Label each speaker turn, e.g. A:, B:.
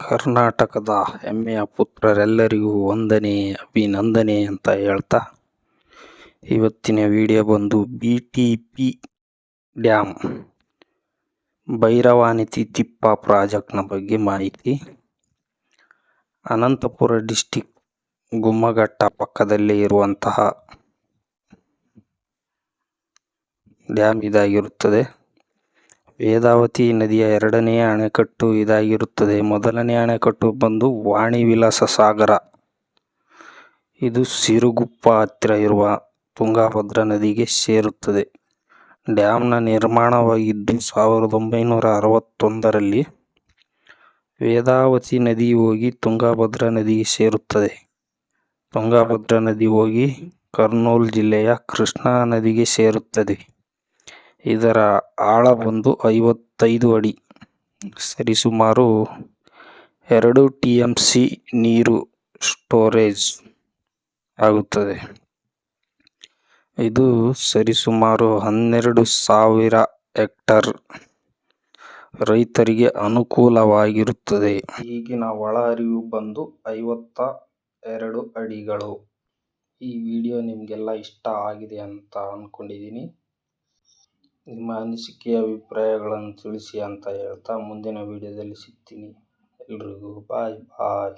A: ಕರ್ನಾಟಕದ ಹೆಮ್ಮೆಯ ಪುತ್ರರೆಲ್ಲರಿಗೂ ವಂದನೆ, ಅಭಿನಂದನೆ ಅಂತ ಹೇಳ್ತಾ ಇವತ್ತಿನ ವಿಡಿಯೋ ಬಂದು B T P dam Bhairavanitippe ಪ್ರಾಜೆಕ್ಟ್ನ ಬಗ್ಗೆ ಮಾಹಿತಿ. ಅನಂತಪುರ ಡಿಸ್ಟಿಕ್ ಗುಮ್ಮಘಟ್ಟ ಪಕ್ಕದಲ್ಲೇ ಇರುವಂತಹ ಡ್ಯಾಮ್ ಇದಾಗಿರುತ್ತದೆ. ವೇದಾವತಿ ನದಿಯ ಎರಡನೆಯ ಅಣೆಕಟ್ಟು ಇದಾಗಿರುತ್ತದೆ. ಮೊದಲನೆಯ ಅಣೆಕಟ್ಟು ಬಂದು ವಾಣಿ ವಿಲಾಸ ಸಾಗರ. ಇದು ಸಿರುಗುಪ್ಪ ಹತ್ತಿರ ಇರುವ ತುಂಗಾಭದ್ರಾ ನದಿಗೆ ಸೇರುತ್ತದೆ. ಡ್ಯಾಮ್ನ ನಿರ್ಮಾಣವಾಗಿದ್ದು ಸಾವಿರದ ಒಂಬೈನೂರ ಅರವತ್ತೊಂದರಲ್ಲಿ ವೇದಾವತಿ ನದಿ ಹೋಗಿ ತುಂಗಾಭದ್ರಾ ನದಿಗೆ ಸೇರುತ್ತದೆ. ತುಂಗಾಭದ್ರಾ ನದಿ ಹೋಗಿ ಕರ್ನೂಲ್ ಜಿಲ್ಲೆಯ ಕೃಷ್ಣಾ ನದಿಗೆ ಸೇರುತ್ತದೆ. ಇದರ ಆಳ ಬಂದು ಐವತ್ತೈದು ಅಡಿ. ಸರಿಸುಮಾರು ಎರಡು ಟಿ ಎಂ ಸಿ ನೀರು ಸ್ಟೋರೇಜ್ ಆಗುತ್ತದೆ. ಇದು ಸರಿಸುಮಾರು ಹನ್ನೆರಡು ಸಾವಿರ ಹೆಕ್ಟರ್ ರೈತರಿಗೆ ಅನುಕೂಲವಾಗಿರುತ್ತದೆ. ಈಗಿನ ಒಳ ಹರಿವು ಬಂದು ಐವತ್ತ ಎರಡು ಅಡಿಗಳು. ಈ ವಿಡಿಯೋ ನಿಮಗೆಲ್ಲ ಇಷ್ಟ ಆಗಿದೆ ಅಂತ ಅಂದ್ಕೊಂಡಿದ್ದೀನಿ ನಿಮ್ಮ ಅನಿಸಿಕೆ ಅಭಿಪ್ರಾಯಗಳನ್ನು ತಿಳಿಸಿ ಅಂತ ಹೇಳ್ತಾ ಮುಂದಿನ ವಿಡಿಯೋದಲ್ಲಿ ಸಿಗ್ತೀನಿ. ಎಲ್ರಿಗೂ ಬಾಯ್ ಬಾಯ್.